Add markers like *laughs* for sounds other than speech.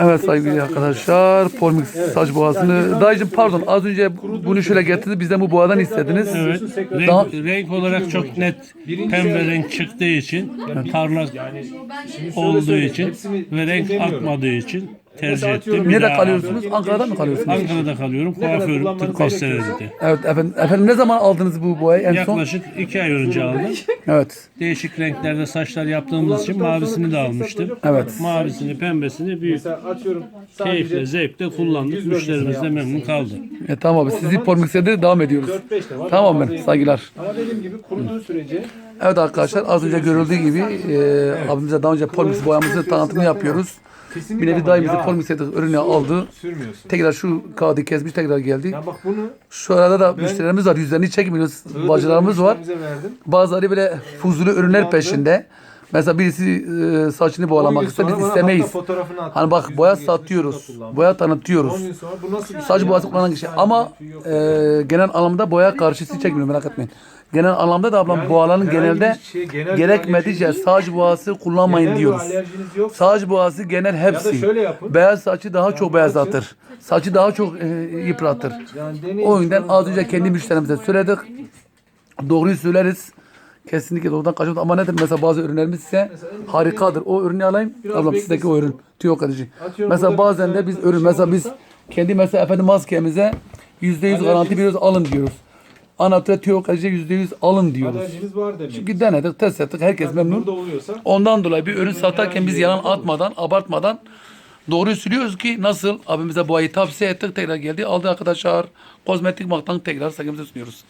Evet saygılı arkadaşlar. Polmix saç boğasını. Dayıcım pardon az önce bunu şöyle getirdi. Bizden bu boğadan istediniz. Evet. Renk, Daha- renk olarak çok net pembe renk çıktığı için, parlak olduğu için ve renk akmadığı için tercih ettim. Bir Nerede daha kalıyorsunuz? Ankara'da mı kalıyorsunuz? Ankara'da kalıyorum. Kuaför Türk Hastanesi'nde. Evet efendim. Efendim ne zaman aldınız bu boyayı en son? Yaklaşık iki ay önce aldım. *laughs* Evet. Değişik renklerde saçlar yaptığımız için mavisini de almıştım. Evet. Mavisini, pembesini büyük Atıyorum. keyifle, zevkle kullandık. Müşterimiz de memnun kaldı. E, tamam abi. Sizi Polmix'e de devam ediyoruz. 4-5 de var. Tamam ben. Saygılar. Ama dediğim gibi kuruduğu sürece Evet arkadaşlar az önce görüldüğü gibi e, abimize daha önce Polmix boyamızı tanıtımını yapıyoruz. Bir nevi dayımızı Polmix'e de ürünü aldı. sürmüyorsun. Tekrar şu kağıdı kesmiş tekrar geldi. Ya bak bunu Şu arada da müşterilerimiz var. Yüzlerini çekmiyoruz. Bacılarımız var. müşterimize verdim. Bazıları böyle fuzuli ürünler peşinde. Mesela birisi e, saçını gün ister biz istemeyiz. Hani bak boya satıyoruz. Boya 10 tanıtıyoruz. şey? Saç ya? boyası kullanan kişi. Ama e, genel anlamda boya karşısı çekmiyor merak etmeyin. Genel anlamda da ablam Yani herhangi genelde şey, genel gerekmediğince alerjiniz- saç boğası kullanmayın Genel diyoruz. Saç boğası genel Ya hepsi. yapın. Beyaz saçı daha çok beyazlatır. Saçı daha çok e, yıpratır. Yani. O yüzden az önce kendi müşterimize söyledik. Doğruyu söyleriz. Kesinlikle doğrudan kaçmadı. Ama nedir mesela bazı ürünlerimiz ise harikadır. O ürünü alayım. Ablam sizdeki o ürün. Tüyo. Atıyorum Mesela burada bazen de biz bir ürün şey mesela biz olursa- kendi mesela efendim maskemize yüzde yüz garanti veriyoruz alın diyoruz. Anatre tüyo kalıcı yüzde yüz alın diyoruz. Alerjiniz var demek. Çünkü denedik, test ettik. Herkes memnun. Burada oluyorsa Ondan dolayı bir ürün satarken biz yalan atmadan, abartmadan doğruyu söylüyoruz ki nasıl abimize boyayı tavsiye ettik tekrar geldi aldı arkadaşlar. Kozmetik maktan tekrar sakımıza sunuyoruz.